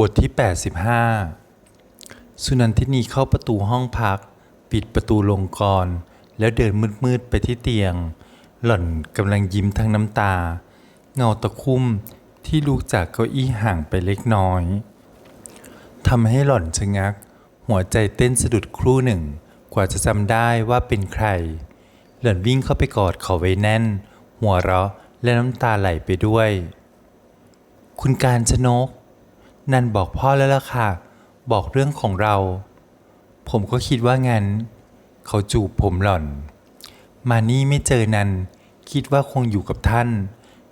บทที่ 85 สุนันทินีเข้าประตูห้องพัก ปิดประตูลงกร แล้วเดินมืดๆไปที่เตียง หล่อนกำลังยิ้มทั้งน้ำตา เงาตะคุ่มที่ลุกจากเก้าอี้ห่างไปเล็กน้อยทำให้หล่อนชะงัก หัวใจเต้นสะดุดครู่หนึ่ง กว่าจะจำได้ว่าเป็นใคร หล่อนวิ่งเข้าไปกอดเขาไว้แน่น หัวเราะและน้ำตาไหลไปด้วย คุณการชนก นันบอกพ่อแล้วล่ะค่ะ บอกเรื่องของเรา ผมก็คิดว่างั้น เขาจูบผมหล่อน มานี่ไม่เจอนัน คิดว่าคงอยู่กับท่าน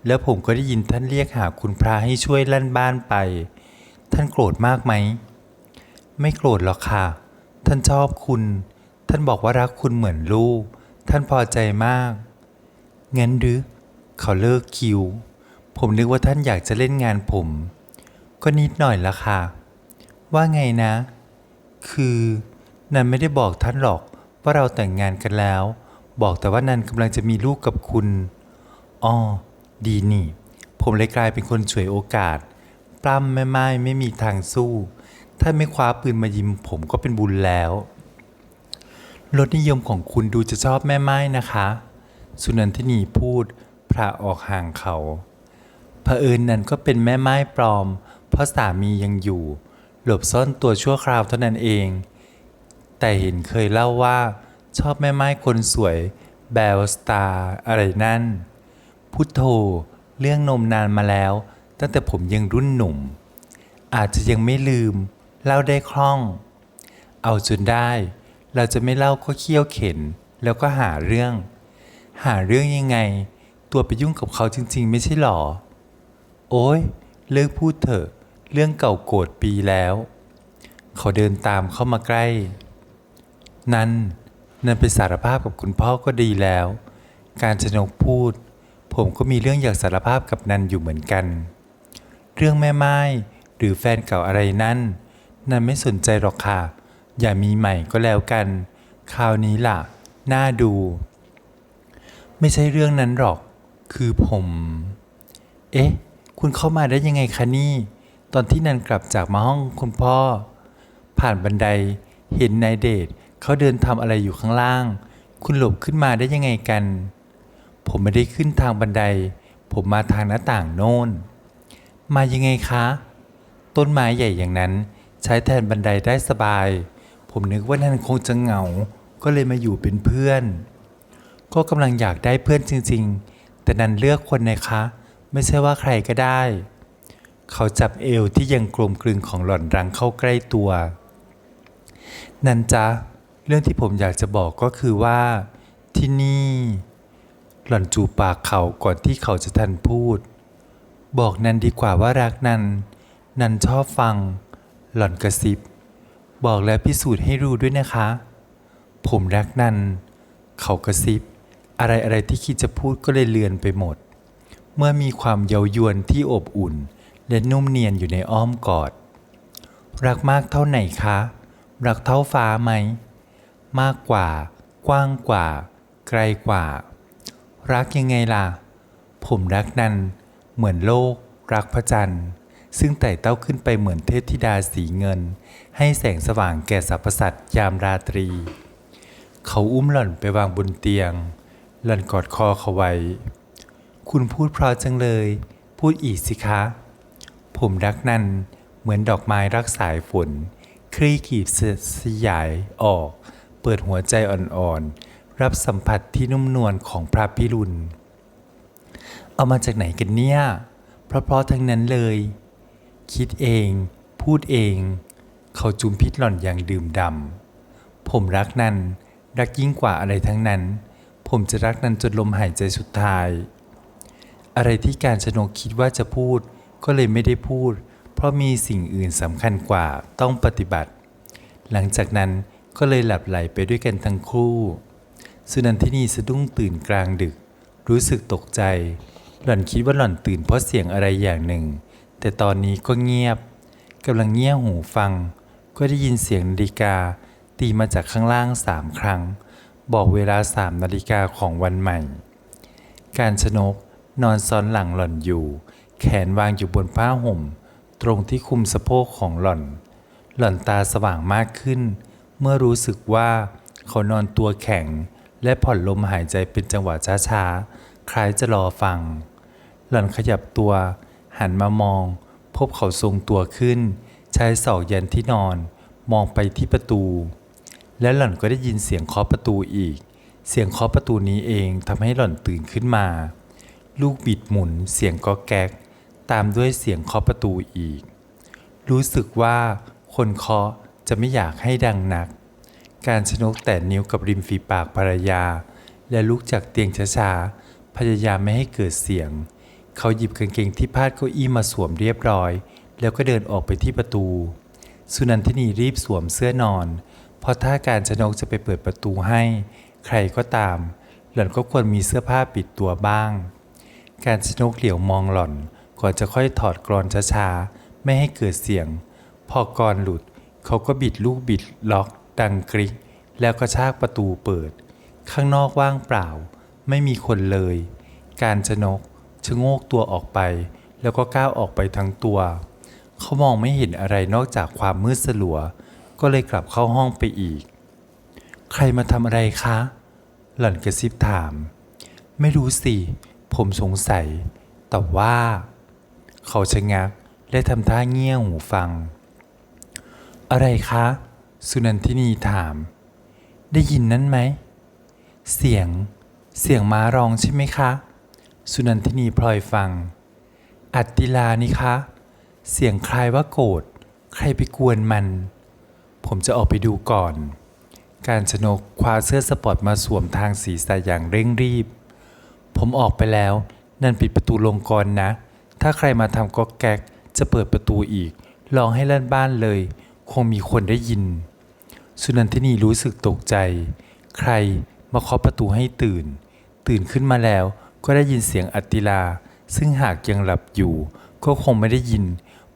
แล้วผมก็ได้ยินท่านเรียกหาคุณพระให้ช่วยลั่นบ้านไป ท่านโกรธมากไหม ไม่โกรธหรอกค่ะ ท่านชอบคุณ ท่านบอกว่ารักคุณเหมือนลูก ท่านพอใจมาก งั้นหรือ เขาเลิกคิว ผมนึกว่าท่านอยากจะเล่นงานผม ก็นิดหน่อยละค่ะ ว่าไงนะ คือนันไม่ได้บอกท่านหรอกว่าเราแต่งงานกันแล้ว บอกแต่ว่านันกำลังจะมีลูกกับคุณอ๋อดีนี่ ผมเลยกลายเป็นคนฉวยโอกาส ปล้ำแม่ไม้ไม่มีทางสู้ ถ้าไม่คว้าปืนมายิงผมก็เป็นบุญแล้วรสนิยมของคุณดูจะชอบแม่ไม้นะคะ สุนันทินีพูดพระออกห่างเขาเผอิญนั่นก็เป็นแม่ไม้ปลอม เพราะสามียังอยู่ หลบซ่อนตัวชั่วคราวเท่านั้นเอง แต่เห็นเคยเล่าว่าชอบแม่ไม้คนสวยแบลสตาร์อะไรนั่น พุทโธเรื่องนมนานมาแล้ว ตั้งแต่ผมยังรุ่นหนุ่ม อาจจะยังไม่ลืม เล่าได้คล่อง เอาจนได้ เราจะไม่เล่าก็เคี่ยวเข็น แล้วก็หาเรื่อง หาเรื่องยังไง ตัวไปยุ่งกับเขาจริง ๆ ไม่ใช่หรอ โอ้ยเลิกพูดเถอะ เรื่องเก่าโกรธปีแล้ว เขาเดินตามเข้ามาใกล้ นั่นนั่นไปสารภาพกับคุณพ่อก็ดีแล้ว การชนกพูด ผมก็มีเรื่องอยากสารภาพกับนันอยู่เหมือนกัน เรื่องแม่ไม้หรือแฟนเก่าอะไรนั่น นันไม่สนใจหรอกค่ะ อย่ามีใหม่ก็แล้วกัน คราวนี้ล่ะ น่าดู ไม่ใช่เรื่องนั้นหรอก คือผม เอ๊ะ คุณเข้ามาได้ยังไงคะนี่ ตอนที่นันกลับจากมาห้องคุณพ่อ ผ่านบันได เห็นนายเดชเขาเดินทำอะไรอยู่ข้างล่าง คุณหลบขึ้นมาได้ยังไงกัน ผมไม่ได้ขึ้นทางบันได ผมมาทางหน้าต่างโน่นมายังไงคะ ต้นไม้ใหญ่อย่างนั้น ใช้แทนบันไดได้สบาย ผมนึกว่านันคงจะเหงา ก็เลยมาอยู่เป็นเพื่อน ก็กำลังอยากได้เพื่อนจริง ๆ แต่นันเลือกคนนะคะ ไม่ใช่ว่าใครก็ได้ เขาจับเอวที่ยังกลมกลืนของหล่อนรังเข้าใกล้ตัว นันจ๊ะ เรื่องที่ผมอยากจะบอกก็คือว่า ที่นี่ หล่อนจูปากเขาก่อนที่เขาจะทันพูด บอกนันดีกว่าว่ารักนัน นันชอบฟัง หล่อนกระซิบ บอกแล้วพิสูจน์ให้รู้ด้วยนะคะ ผมรักนัน เขากระซิบ อะไรอะไรที่คิดจะพูดก็เลยเลือนไปหมด เมื่อมีความเย้ายวนที่อบอุ่น และนุ่มเนียนอยู่ในอ้อมกอด รักมากเท่าไหนคะ รักเท่าฟ้าไหม มากกว่า กว้างกว่า ไกลกว่า รักยังไงล่ะ ผมรักนัน เหมือนโลก รักพระจันทร์ ซึ่งไต่เต้าขึ้นไปเหมือนเทพธิดาสีเงิน ให้แสงสว่างแก่สรรพสัตว์ยามราตรี เขาอุ้มหล่อนไปวางบนเตียง หล่อนกอดคอเขาไว้ คุณพูดเพราะจังเลย พูดอีกสิคะ ผมรักนันเหมือนดอกไม้รักสายฝน คลี่ขีบสยายออก เปิดหัวใจอ่อนๆ รับสัมผัสที่นุ่มนวลของพระพิรุณ เอามาจากไหนกันเนี่ย เพราะๆทั้งนั้นเลย คิดเอง พูดเอง เขาจุมพิษหล่อนอย่างดื่มดำ ผมรักนันรักยิ่งกว่าอะไรทั้งนั้น ผมจะรักนันจนลมหายใจสุดท้าย อะไรที่การชนกคิดว่าจะพูด ก็เลยไม่ได้พูด เพราะมีสิ่งอื่นสำคัญกว่าต้องปฏิบัติ หลังจากนั้นก็เลยหลับไหลไปด้วยกันทั้งคู่ สุนันทินีสะดุ้งตื่นกลางดึก รู้สึกตกใจ หล่อนคิดว่าหล่อนตื่นเพราะเสียงอะไรอย่างหนึ่ง แต่ตอนนี้ก็เงียบกำลังเงี่ยหูฟัง ก็ได้ยินเสียงนาฬิกา ตีมาจากข้างล่างสามครั้ง บอกเวลาสามนาฬิกาของวันใหม่ การชนกนอนซ้อนหลังหล่อนอยู่ แขนวางอยู่บนผ้าห่ม ตรงที่คุมสะโพกของหล่อน หล่อนตาสว่างมากขึ้น เมื่อรู้สึกว่าเขานอนตัวแข็ง และผ่อนลมหายใจเป็นจังหวะช้าๆ คล้ายจะรอฟัง หล่อนขยับตัว หันมามอง พบเขาทรงตัวขึ้น ใช้ศอกยันที่นอน มองไปที่ประตู และหล่อนก็ได้ยินเสียงเคาะประตูอีก เสียงเคาะประตูนี้เองทำให้หล่อนตื่นขึ้นมา ลูกบิดหมุนเสียงก็แก๊ก ตามด้วยเสียงเคาะประตูอีก รู้สึกว่าคนเคาะจะไม่อยากให้ดังนัก การชนกแต่นิ้วกับริมฝีปากภรรยา และลุกจากเตียงช้าๆ พยายามไม่ให้เกิดเสียง เขาหยิบกางเกงที่พาดเก้าอี้มาสวมเรียบร้อย แล้วก็เดินออกไปที่ประตู สุนันทินีรีบสวมเสื้อนอน เพราะถ้าการชนกจะไปเปิดประตูให้ ใครก็ตาม หล่อนก็ควรมีเสื้อผ้าปิดตัวบ้าง การชนกเหลียวมองหล่อน ก่อนจะค่อยถอดกรอนช้าๆ ไม่ให้เกิดเสียง พอกรอนหลุดเขาก็บิดลูกบิดล็อก ดังกริก แล้วก็ชากประตูเปิด ข้างนอกว่างเปล่า ไม่มีคนเลย การชนกชะโงกตัวออกไป แล้วก็ก้าวออกไปทั้งตัว เขามองไม่เห็นอะไรนอกจากความมืดสลัว ก็เลยกลับเข้าห้องไปอีก ใครมาทำอะไรคะ หล่อนกระซิบถาม ไม่รู้สิ ผมสงสัย แต่ว่า เขาชะงักและทำท่าเงี่ยหูฟัง อะไรคะ สุนันทินีถาม ได้ยินนั้นไหม เสียง เสียงม้าร้องใช่ไหมคะ สุนันทินีพลอยฟัง อัตติลานี่คะ เสียงคล้ายว่าโกรธ ใครไปกวนมัน ผมจะออกไปดูก่อน การชนกคว้าเสื้อสปอร์ตมาสวมทางศีรษะอย่างเร่งรีบ ผมออกไปแล้ว นั่นปิดประตูลงก่อนนะ ถ้าใครมาทำก๊อกแก๊กจะเปิดประตูอีก ลองให้ลั่นบ้านเลย คงมีคนได้ยิน สุนันทินีรู้สึกตกใจ ใครมาเคาะประตูให้ตื่น ตื่นขึ้นมาแล้วก็ได้ยินเสียงอัตติลา ซึ่งหากยังหลับอยู่ ก็คงไม่ได้ยิน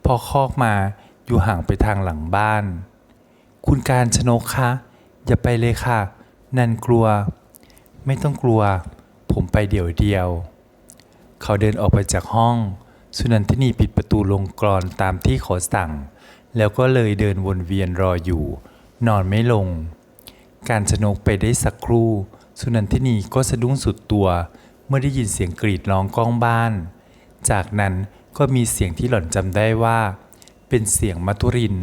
พอคอกมาอยู่ห่างไปทางหลังบ้าน คุณการชนกคะ อย่าไปเลยค่ะ นันกลัว ไม่ต้องกลัว ผมไปเดี๋ยวเดียว เขาเดินออกไปจากห้อง สุนันทินีปิดประตูลงกรอนตามที่ขาสั่ง แล้วก็เลยเดินวนเวียนรออยู่ นอนไม่ลง การชนกไปได้สักครู่ สุนันทินีก็สะดุ้งสุดตัว เมื่อได้ยินเสียงกรีดร้องก้องบ้าน จากนั้นก็มีเสียงที่หล่อนจำได้ว่า เป็นเสียงมัทุริน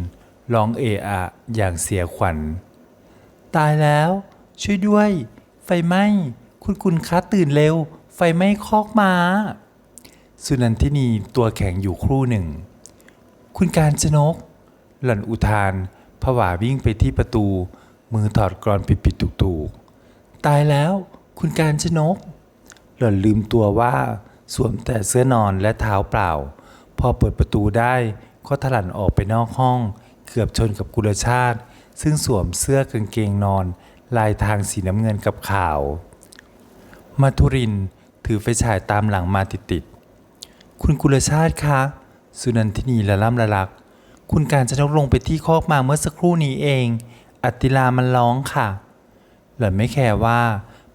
ร้องเอะอะอย่างเสียขวัญ ตายแล้ว ช่วยด้วย ไฟไหม้ คุณคุณคะตื่นเร็ว ไฟไหม้คอกม้า สุนันทินีตัวแข็งอยู่ครู่หนึ่ง คุณการชนก หล่อนอุทานผวาวิ่งไปที่ประตู มือถอดกรอนปิดปิดตุกตูกๆตายแล้ว คุณการชนก หล่อนลืมตัวว่าสวมแต่เสื้อนอนและเท้าเปล่า พอเปิดประตูได้ก็ถลันออกไปนอกห้อง เกือบชนกับกุลชาติ ซึ่งสวมเสื้อกางเกงนอน ลายทางสีน้ำเงินกับขาวมัทุรินถือไฟฉายตามหลังมาติดๆ คุณกุลชาติคะ สุนันทินีละล่ำละลัก คุณการจะนกลงไปที่คอกมาเมื่อสักครู่นี้เอง อัติลามันร้องค่ะ หล่อนไม่แคร์ว่า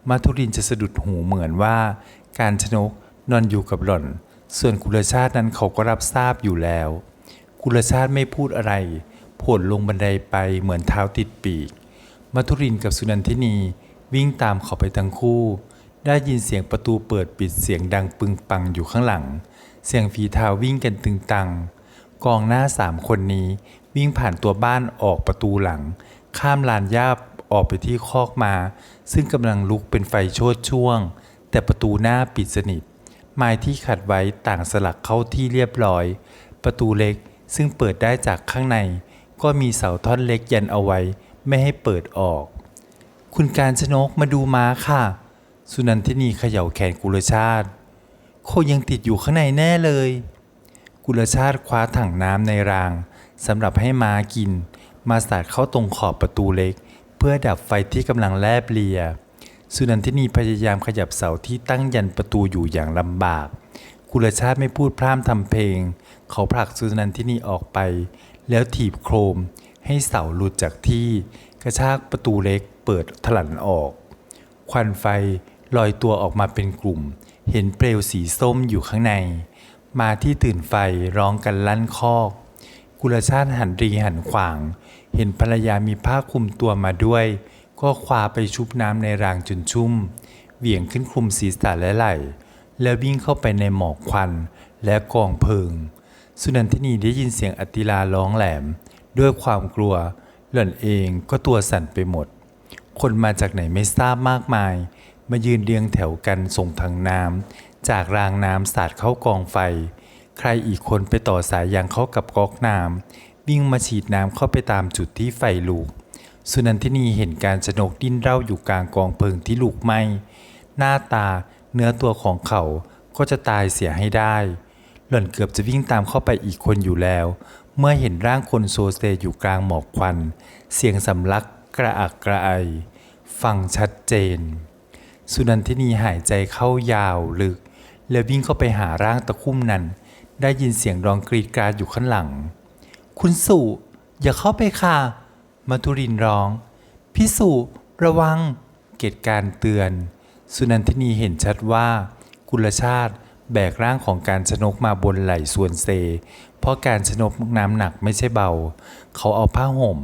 มัทุรินจะสะดุดหูเหมือนว่า การชนกนอนอยู่กับหล่อน ส่วนกุลชาตินั้นเขาก็รับทราบอยู่แล้ว กุลชาติไม่พูดอะไรผลลงบันไดไปเหมือนเท้าติดปีก มัทุรินกับสุนันทินีวิ่งตามเขาไปทั้งคู่ ได้ยินเสียงประตูเปิดปิดเสียงดังปึงปังอยู่ข้างหลัง เสียงฝีเท้าวิ่งกันตึงตัง กองหน้าสามคนนี้วิ่งผ่านตัวบ้านออกประตูหลัง ข้ามลานหญ้าออกไปที่คอกมา ซึ่งกำลังลุกเป็นไฟโชดช่วง แต่ประตูหน้าปิดสนิท ไม้ที่ขัดไว้ต่างสลักเข้าที่เรียบร้อย ประตูเล็กซึ่งเปิดได้จากข้างใน ก็มีเสาท่อนเล็กยันเอาไว้ ไม่ให้เปิดออก คุณการชนกมาดูม้าค่ะ สุนันทินีเขย่าแขนกุลชาติ โคยังติดอยู่ข้างในแน่เลย กุลชาติคว้าถังน้ำในรางสำหรับให้ม้ากิน มาสาดเข้าตรงขอบประตูเล็ก เพื่อดับไฟที่กำลังแลบเลีย สุนันทินีพยายามขยับเสาที่ตั้งยันประตูอยู่อย่างลำบาก กุลชาติไม่พูดพร่ำทำเพลง เขาผลักสุนันทินีออกไป แล้วถีบโครม ให้เสาหลุดจากที่ กระชากประตูเล็กเปิดถลันออก ควันไฟลอยตัวออกมาเป็นกลุ่ม เห็นเปลวสีส้มอยู่ข้างใน มาที่ตื่นไฟร้องกันลั่นคอก กุลชาติหันรีหันขวาง เห็นภรรยามีผ้าคลุมตัวมาด้วย ก็คว้าไปชุบน้ำในรางจนชุ่ม เหวี่ยงขึ้นคลุมศีรษะและไหล่ แล้ววิ่งเข้าไปในหมอกควันและกองเพลิง สุนันทินีได้ยินเสียงอติลาร้องแหลม ด้วยความกลัว หล่อนเองก็ตัวสั่นไปหมด คนมาจากไหนไม่ทราบมากมาย มายืนเรียงแถวกันส่งทางน้ำจากรางน้ำสาดเข้ากองไฟ ใครอีกคนไปต่อสายยางเข้ากับก๊อกน้ำวิ่งมาฉีดน้ำเข้าไปตามจุดที่ไฟลุกสุนันทินีเห็นการชนกดิ้นเร่าอยู่กลางกองเพลิงที่ลุกไหม้หน้าตาเนื้อตัวของเขาก็จะตายเสียให้ได้ หล่อนเกือบจะวิ่งตามเข้าไปอีกคนอยู่แล้ว เมื่อเห็นร่างคนโซเซอยู่กลางหมอกควัน เสียงสำลักกระอักกระไอ ฟังชัดเจน สุนันทินีหายใจเข้ายาวลึก แล้ววิ่งเข้าไปหาร่างตะคุ่มนั้น ได้ยินเสียงร้องกรีดกราดอยู่ข้างหลัง คุณสุอย่าเข้าไปค่ะมัทุรินร้อง พี่สุระวัง เกตการเตือน สุนันทินีเห็นชัดว่า กุลชาติแบกร่างของการชนกมาบนไหล่ส่วนเซ เพราะการชนกน้ำหนักไม่ใช่เบา เขาเอาผ้าห่ม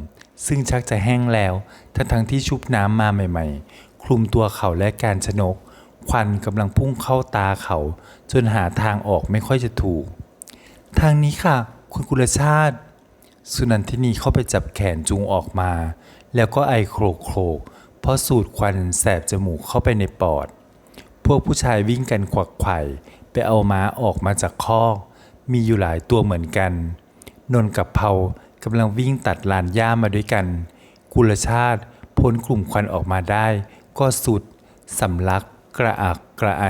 ซึ่งชักจะแห้งแล้ว ทั้งทั้งที่ชุบน้ำมาใหม่ ๆ คลุมตัวเขาและการชนก ควันกำลังพุ่งเข้าตาเขา จนหาทางออกไม่ค่อยจะถูก ทางนี้ค่ะ คุณกุลชาติ สุนันทินีเข้าไปจับแขนจูงออกมา แล้วก็ไอโครกโครกเพราะสูดควันแสบจมูกเข้าไปในปอด พวกผู้ชายวิ่งกันขวักไข่ไปเอาม้าออกมาจากคอกมีอยู่หลายตัวเหมือนกัน นนกับเผากำลังวิ่งตัดลานหญ้ามาด้วยกัน กุลชาติพ้นกลุ่มควันออกมาได้ ก็สุดสำลักกระอักกระไอ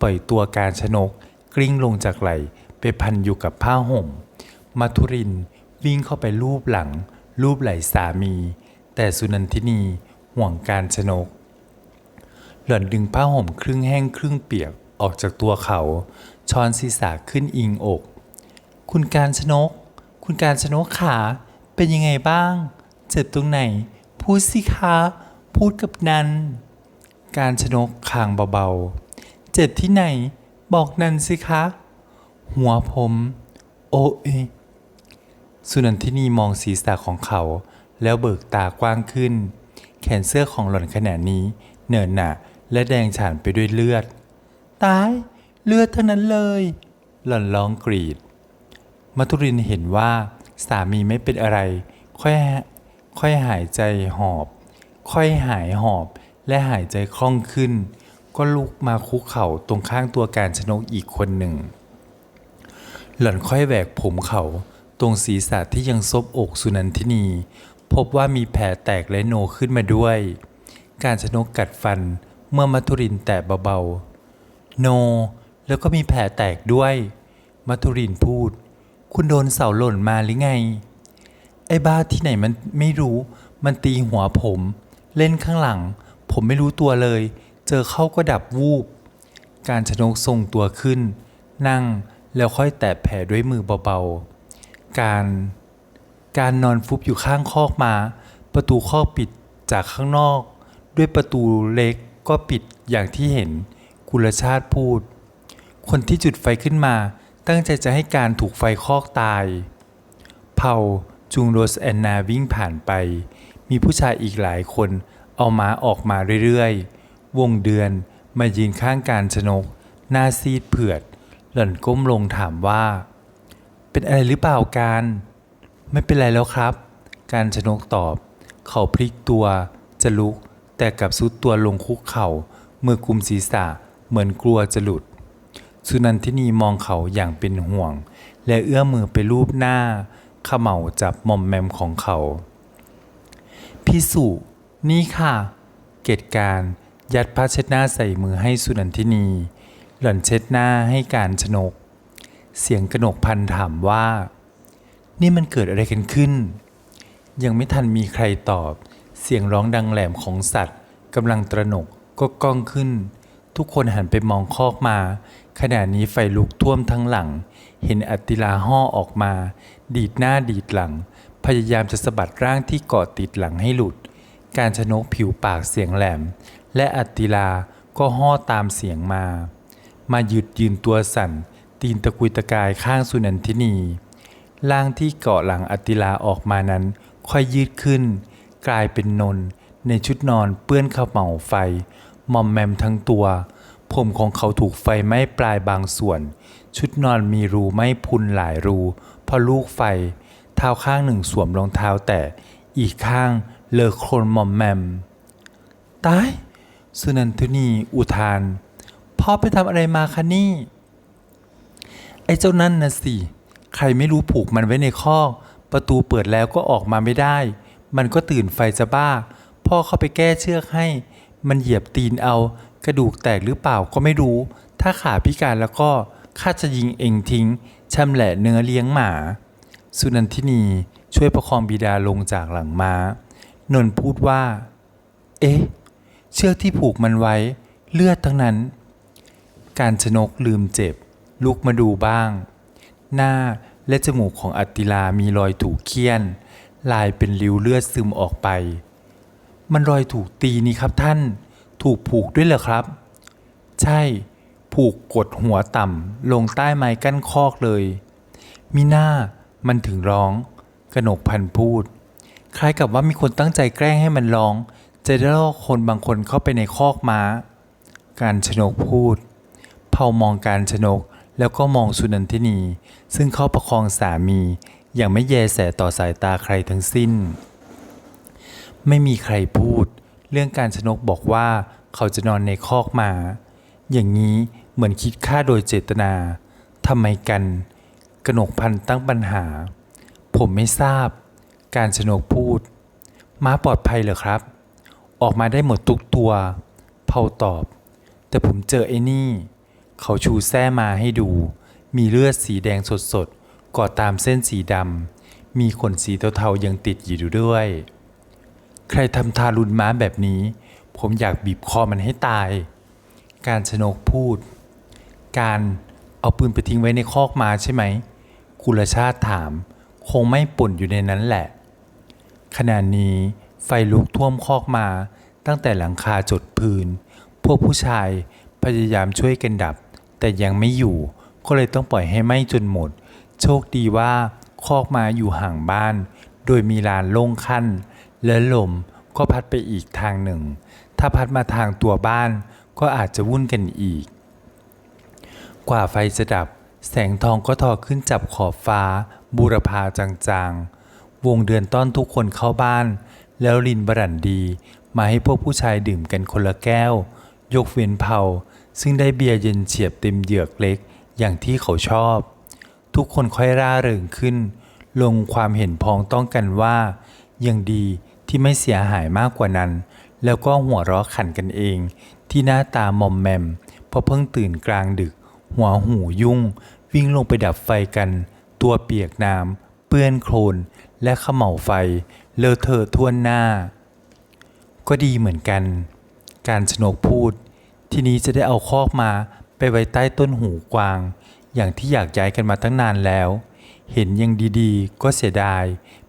ปล่อยตัวการชนก กลิ้งลงจากไหลไปพันอยู่กับผ้าห่มมัทุรินวิ่งเข้าไปรูปหลัง รูปไหล่สามี แต่สุนันทินีห่วงการชนก หล่อนดึงผ้าห่มครึ่งแห้งครึ่งเปียกออกจากตัวเขา ช้อนศีรษะขึ้นอิงอก คุณการชนก คุณการชนกขา เป็นยังไงบ้าง เจ็บตรงไหน พูดสิคะ พูดกับนัน การชนกคางเบาๆ เจ็บที่ไหน บอกนันสิคะ หัวผม โอ้เอสุนันทินีมองศีรษะของเขา แล้วเบิกตากว้างขึ้น แขนเสื้อของหล่อนขณะนี้ เนินหนะและแดงฉานไปด้วยเลือด ตาย เลือดเท่านั้นเลย หล่อนร้องกรีด มัทุรินเห็นว่าสามีไม่เป็นอะไร ค่อยค่อยหายใจหอบ ค่อยหายหอบและหายใจคล่องขึ้น ก็ลุกมาคุกเข่าตรงข้างตัวการชนกอีกคนหนึ่ง หล่อนค่อยแหวกผมเขาตรงศีรษะที่ยังซบอกสุนันทินี พบว่ามีแผลแตกและโนขึ้นมาด้วย การชนกกัดฟันเมื่อมัทุรินแตะเบาๆ โน แล้วก็มีแผลแตกด้วย มัทุรินพูด คุณโดนเสาหล่นมาหรือไง ไอ้บ้าที่ไหนมันไม่รู้ มันตีหัวผม เล่นข้างหลัง ผมไม่รู้ตัวเลย เจอเข้าก็ดับวูบ การชนกทรงตัวขึ้น นั่งแล้วค่อยแตะแผลด้วยมือเบาๆ การ การนอนฟุบอยู่ข้างคอกมา ประตูคอกปิดจากข้างนอก ด้วยประตูเล็กก็ปิดอย่างที่เห็น กุลชาติพูด คนที่จุดไฟขึ้นมา ตั้งใจจะให้การถูกไฟคอกตาย เผาจูงโรสแอนนาวิ่งผ่านไป มีผู้ชายอีกหลายคน เอาม้าออกมาเรื่อย ๆ วงเดือนมายืนข้างการชนก หน้าซีดเผือด หล่อนก้มลงถามว่า เป็นอะไรหรือเปล่าการ ไม่เป็นไรแล้วครับ การชนกตอบ เขาพลิกตัวจะลุก แต่กลับซุดตัวลงคุกเข่ามือกุมศีรษะเหมือนกลัวจะหลุด สุนันทินีมองเขาอย่างเป็นห่วง และเอื้อมมือไปรูปหน้าเขม่าจับหม่อมแมมของเขา พี่สุนี่ค่ะ เกตการยัดผ้าเช็ดหน้าใส่มือให้สุนันทินี หล่อนเช็ดหน้าให้การชนก เสียงกนกพันถามว่า นี่มันเกิดอะไรกันขึ้น ยังไม่ทันมีใครตอบ เสียงร้องดังแหลมของสัตว์กำลังตระหนกก็ก้องขึ้น ทุกคนหันไปมองคอกมา ขณะนี้ไฟลุกท่วมทั้งหลัง เห็นอัติลาห่อออกมา ดีดหน้าดีดหลัง พยายามจะสะบัดร่างที่เกาะติดหลังให้หลุด การชนกผิวปากเสียงแหลม และอัติลาก็ห่อตามเสียงมา มาหยุดยืนตัวสั่น ตีนตะกุยตะกายข้างสุนันทินีร่างที่เกาะหลังอติลาออกมานั้น ค่อยยืดขึ้น กลายเป็นนน ในชุดนอนเปื้อนข้าวเหมาไฟมอมแมมทั้งตัว ผมของเขาถูกไฟไหม้ปลายบางส่วน ชุดนอนมีรูไหม้พุนหลายรูเพราะลูกไฟ เท้าข้างหนึ่งสวมรองเท้าแต่อีกข้างเลอะโคลนมอมแมม ตาย สุนันทนีอุทาน พ่อไปทำอะไรมาคะนี่ ไอ้เจ้านั่นนะสิ ใครไม่รู้ผูกมันไว้ในคอกประตูเปิดแล้วก็ออกมาไม่ได้ มันก็ตื่นไฟจะบ้า พ่อเข้าไปแก้เชือกให้ มันเหยียบตีนเอา กระดูกแตกหรือเปล่าก็ไม่รู้ ถ้าขาพิการแล้วก็ข้าจะยิงเองทิ้งชำแหละเนื้อเลี้ยงหมา สุนันทินีช่วยประคองบิดาลงจากหลังม้า นนท์พูดว่า เอ๊ะ เชือกที่ผูกมันไว้เลือดทั้งนั้น การชนกลืมเจ็บ ลุกมาดูบ้าง หน้าและจมูกของอัตติลามีรอยถูกเคี่ยน ลายเป็นริ้วเลือดซึมออกไป มันรอยถูกตีนี่ครับท่าน ถูกผูกด้วยเหรอครับ ใช่ ผูกกดหัวต่ำลงใต้ไม้กั้นคอกเลย มีหน้า มันถึงร้อง กนกพันพูด คล้ายกับว่ามีคนตั้งใจแกล้งให้มันร้อง จะได้ล่อคนบางคนเข้าไปในคอกม้า การชนกพูด เผามองการชนกแล้วก็มองสุนันทินี ซึ่งเข้าประคองสามีอย่างไม่แยแสต่อสายตาใครทั้งสิ้น ไม่มีใครพูด เรื่องการชนกบอกว่าเขาจะนอนในคอกม้าอย่างนี้เหมือนคิดฆ่าโดยเจตนาทำไมกัน กนกพันตั้งปัญหา ผมไม่ทราบ การชนกพูด ม้าปลอดภัยเหรอครับ ออกมาได้หมดทุกตัว เผาตอบ แต่ผมเจอไอ้นี่ เขาชูแส้มาให้ดู มีเลือดสีแดงสดๆกอดตามเส้นสีดำ มีขนสีเทาๆยังติดอยู่ด้วย ใครทำทารุณม้าแบบนี้ ผมอยากบีบคอมันให้ตาย การชนกพูด การเอาปืนไปทิ้งไว้ในคอกม้าใช่ไหม กุลชาติถาม คงไม่ป่นอยู่ในนั้นแหละ ขณะนี้ไฟลุกท่วมคอกมาตั้งแต่หลังคาจดพื้น พวกผู้ชายพยายามช่วยกันดับ แต่ยังไม่อยู่ก็เลยต้องปล่อยให้ไหม้จนหมด โชคดีว่าคอกมาอยู่ห่างบ้าน โดยมีลานโล่งขั้น และลมก็พัดไปอีกทางหนึ่ง ถ้าพัดมาทางตัวบ้านก็อาจจะวุ่นกันอีก กว่าไฟจะดับ แสงทองก็ทอขึ้นจับขอบฟ้า บูรพาจางๆ วงเดือนต้อนทุกคนเข้าบ้าน แล้วลินบรันดี มาให้พวกผู้ชายดื่มกันคนละแก้ว ยกเว้นเผาซึ่งได้เบียร์เย็นเฉียบเต็มเหยือกเล็กอย่างที่เขาชอบ ทุกคนค่อยร่าเริงขึ้น ลงความเห็นพ้องต้องกันว่า ยังดีที่ไม่เสียหายมากกว่านั้น แล้วก็หัวเราะขันกันเอง ที่หน้าตามอมแมมเพราะเพิ่งตื่นกลางดึก หัวหูยุ่ง วิ่งลงไปดับไฟกัน ตัวเปียกน้ำเปื้อนโคลนและขม่าวไฟ เลอะเทอะท่วนหน้า ก็ดีเหมือนกัน การชนกพูด ทีนี้จะได้เอาคอกมาไปไว้ใต้ต้นหูกวาง อย่างที่อยากย้ายกันมาตั้งนานแล้ว เห็นยังดีๆ ก็เสียดาย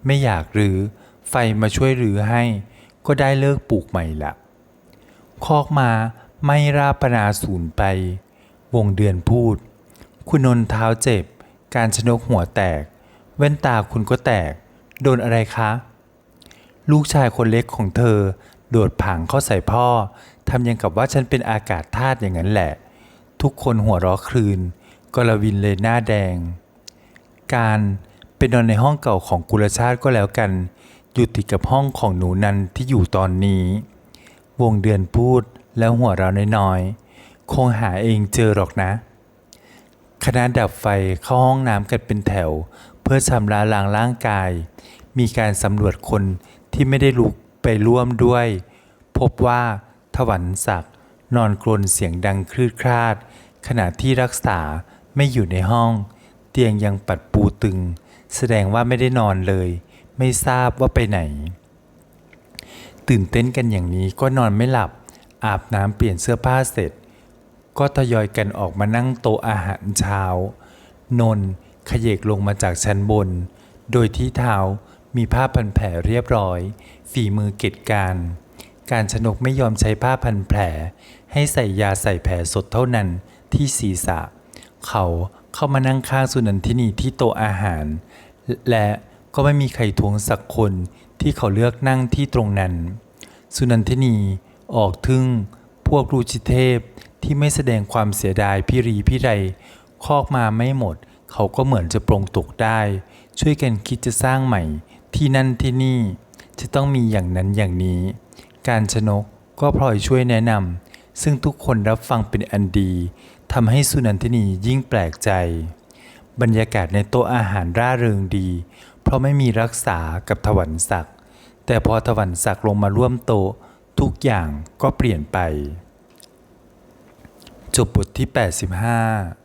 ไม่อยากหรือ ไฟมาช่วยหรือให้ ก็ได้เลิกปลูกใหม่ละคอกมาไม่ราปนาสูญไป วงเดือนพูด คุณนนท์เท้าเจ็บ การชนกหัวแตก แว่นตาคุณก็แตก โดนอะไรคะ ลูกชายคนเล็กของเธอ โดดผางเข้าใส่พ่อทำยังกับว่าฉันเป็นอากาศธาตุอย่างนั้นแหละ ทุกคนหัวเราะคลืนกลวินเลยหน้าแดง การเป็นนอนในห้องเก่าของกุลชาติก็แล้วกัน อยู่ติดกับห้องของหนูนันที่อยู่ตอนนี้ วงเดือนพูดแล้วหัวเราน้อยๆ คงหาเองเจอหรอกนะ คณะดับไฟเข้าห้องน้ำกันเป็นแถว เพื่อชำระล้างร่างกาย มีการสำรวจคนที่ไม่ได้ลุกไปร่วมด้วย พบว่าถวันศักดิ์นอนกรนเสียงดังคลืดคลาด ขณะที่รักษาไม่อยู่ในห้อง เตียงยังปัดปูตึง แสดงว่าไม่ได้นอนเลย ไม่ทราบว่าไปไหน ตื่นเต้นกันอย่างนี้ก็นอนไม่หลับ อาบน้ำเปลี่ยนเสื้อผ้าเสร็จ ก็ทยอยกันออกมานั่งโต๊ะอาหารเช้า นนท์ขยเยกลงมาจากชั้นบน โดยที่เท้ามีผ้าพันแผลเรียบร้อย ฝีมือเก็ดการ การชนกไม่ยอมใช้ผ้าพันแผล ให้ใส่ยาใส่แผลสดเท่านั้นที่ศีรษะ เขาเข้ามานั่งข้างสุนันทินีที่โต๊ะอาหาร และก็ไม่มีใครทวงสักคนที่เขาเลือกนั่งที่ตรงนั้น สุนันทินีออกทึ่งพวกรูชิเทพ ที่ไม่แสดงความเสียดายพี่รีพี่ไรคอกมาไม่หมด เขาก็เหมือนจะปรงตกได้ ช่วยกันคิดจะสร้างใหม่ ที่นั่นที่นี่ จะต้องมีอย่างนั้นอย่างนี้ การชนกก็พลอยช่วยแนะนำซึ่งทุกคนรับฟังเป็นอันดีทำให้สุนันทินียิ่งแปลกใจ บรรยากาศในโต๊ะอาหารร่าเริงดี เพราะไม่มีรักษากับถวันศักดิ์แต่พอถวันศักดิ์ลงมาร่วมโต๊ะทุกอย่างก็เปลี่ยนไป จบบทที่ 85